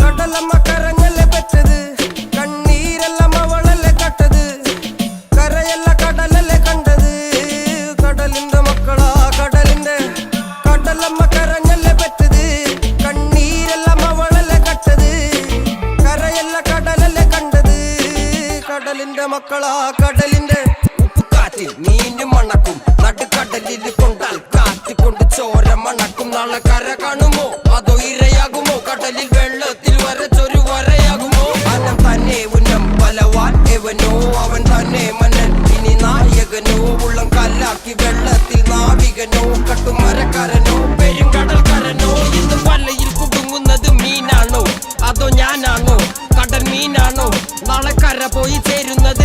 കടലമ്മ കരഞ്ഞല്ലേ പെറ്റത്? കണ്ണീരെല്ലാം അവളല്ലേ കട്ടത്? കരയല്ല കടലല്ലേ കണ്ടത്? കടലിന്റെ മക്കളാ കടലിന്റെ കടലമ്മ കരഞ്ഞല്ലേ പെറ്റത്? കണ്ണീരെല്ലാം അവളല്ലേ കട്ടത്? കരയല്ല കടലല്ലേ കണ്ടത്? കടലിന്റെ മക്കളാ കടലിന്റെ നാളെ കാണുമോ? അതോ ഇരയാകുമോ? കടലിൽ വെള്ളത്തിൽ വരച്ചൊരു വരയാകുമോ? അനം തന്നെ ഉന്നം ബലവാൻ എവനോ അവൻ തന്നെ മനൻ ഇനി നായകനോ ഉള്ളം കല്ലാക്കി വെള്ളത്തിൽ നാവികനോ കട്ടുമരക്കാരനോ പെരുങ്കടൽക്കാരനോ ഇന്ന് വലയിൽ കുടുങ്ങുന്നത് മീനാണോ? അതോ ഞാനാണോ? കടൽ മീനാണോ? നാളെ കര പോയി ചേരുന്നത്